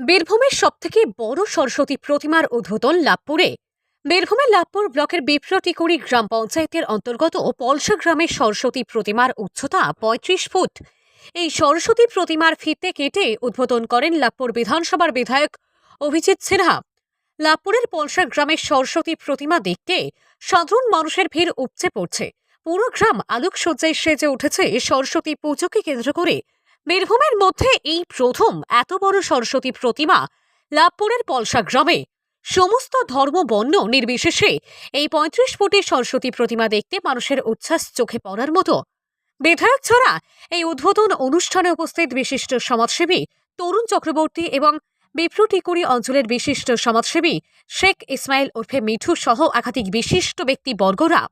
বীরভূমের সবথেকে বড় সরস্বতী প্রতিমার উদ্বোধন লাভপুরে। বীরভূমের লাভপুর ব্লকের বিপ্রটিকুড়ি গ্রাম পঞ্চায়েতের অন্তর্গত ও পলসা গ্রামের সরস্বতী প্রতিমার উচ্চতা পঁয়ত্রিশ ফুট। এই সরস্বতী প্রতিমার ফিতে কেটে উদ্বোধন করেন লাভপুর বিধানসভার বিধায়ক অভিজিৎ সিনহা। লাভপুরের পলসা গ্রামের সরস্বতী প্রতিমা দেখতে সাধারণ মানুষের ভিড় উপচে পড়ছে। পুরো গ্রাম আলোকসজ্জায় সেজে উঠেছে সরস্বতী পুজোকে কেন্দ্র করে। বীরভূমের মধ্যে এই প্রথম এত বড় সরস্বতী প্রতিমা লাভপুরের পলসা গ্রামে। সমস্ত ধর্ম বর্ণ নির্বিশেষে এই পঁয়ত্রিশ ফুটের সরস্বতী প্রতিমা দেখতে মানুষের উচ্ছ্বাস চোখে পড়ার মতো। বিধায়ক ছাড়া এই উদ্বোধন অনুষ্ঠানে উপস্থিত বিশিষ্ট সমাজসেবী তরুণ চক্রবর্তী এবং বিপ্রটিকুড়ি অঞ্চলের বিশিষ্ট সমাজসেবী শেখ ইসমাইল ওরফে মিঠু সহ একাধিক বিশিষ্ট ব্যক্তি বর্গরা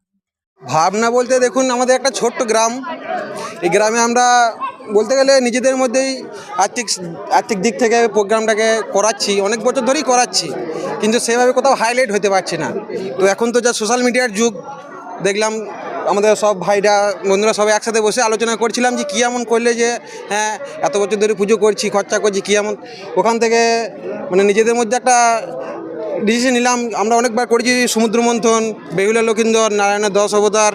ভাবনা বলতে দেখুন, আমাদের একটা ছোট্ট গ্রাম। এই গ্রামে আমরা বলতে গেলে নিজেদের মধ্যেই আর্থিক আর্থিক দিক থেকে প্রোগ্রামটাকে করাচ্ছি। অনেক বছর ধরেই করাচ্ছি, কিন্তু সেভাবে কোথাও হাইলাইট হতে পারছে না। তো এখন তো যা সোশ্যাল মিডিয়ার যুগ, দেখলাম আমাদের সব ভাইরা, বন্ধুরা সবাই একসাথে বসে আলোচনা করছিলাম যে কী এমন করলে যে হ্যাঁ এত বছর ধরে পুজো করছি, খরচা করছি, কী এমন। ওখান থেকে মানে নিজেদের মধ্যে একটা ডিসিশন নিলাম। আমরা অনেকবার করেছি সমুদ্র মন্থন বেহুলা, লক্ষিন্দর, নারায়ণের দশ অবতার,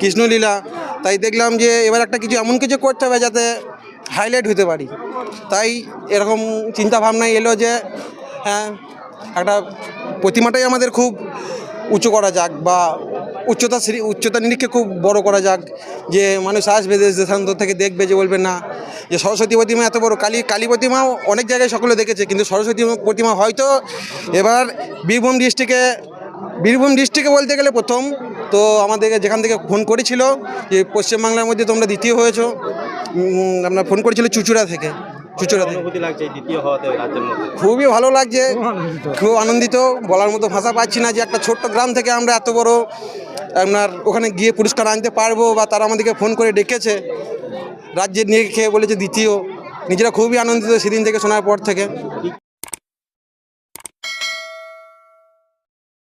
কৃষ্ণলীলা। তাই দেখলাম যে এবার একটা কিছু এমন কিছু করতে হবে যাতে হাইলাইট হতে পারি। তাই এরকম চিন্তা ভাবনায় এলো যে হ্যাঁ একটা প্রতিমাটাই আমাদের খুব উঁচু করা যাক বা উচ্চতা উচ্চতা নিরীক্ষে খুব বড় করা যাক। যে মানুষ আসবে দেশ দেশান্তর থেকে দেখবে যে বলবে না যে সরস্বতী প্রতিমা এত বড় কালী কালী প্রতিমাও অনেক জায়গায় সকলে দেখেছে কিন্তু সরস্বতী প্রতিমা হয়তো এবার বীরভূম ডিস্ট্রিক্টে বীরভূম ডিস্ট্রিক্টে বলতে গেলে প্রথম। তো আমাদেরকে যেখান থেকে ফোন করেছিল যে পশ্চিমবাংলার মধ্যে তোমরা দ্বিতীয় হয়েছো আপনার ফোন করেছিল চুচুড়া থেকে চুচুড়া খুবই ভালো লাগছে খুব আনন্দিত বলার মতো ভাষা পাচ্ছি না যে একটা ছোট্ট গ্রাম থেকে আমরা এত বড় আপনার ওখানে গিয়ে পুরস্কার আনতে পারব বা তারা আমাদেরকে ফোন করে ডেকেছে রাজ্যের নিয়ে খেয়ে বলেছে দ্বিতীয়। নিজেরা খুবই আনন্দিত সেদিন থেকে শোনার পর থেকে।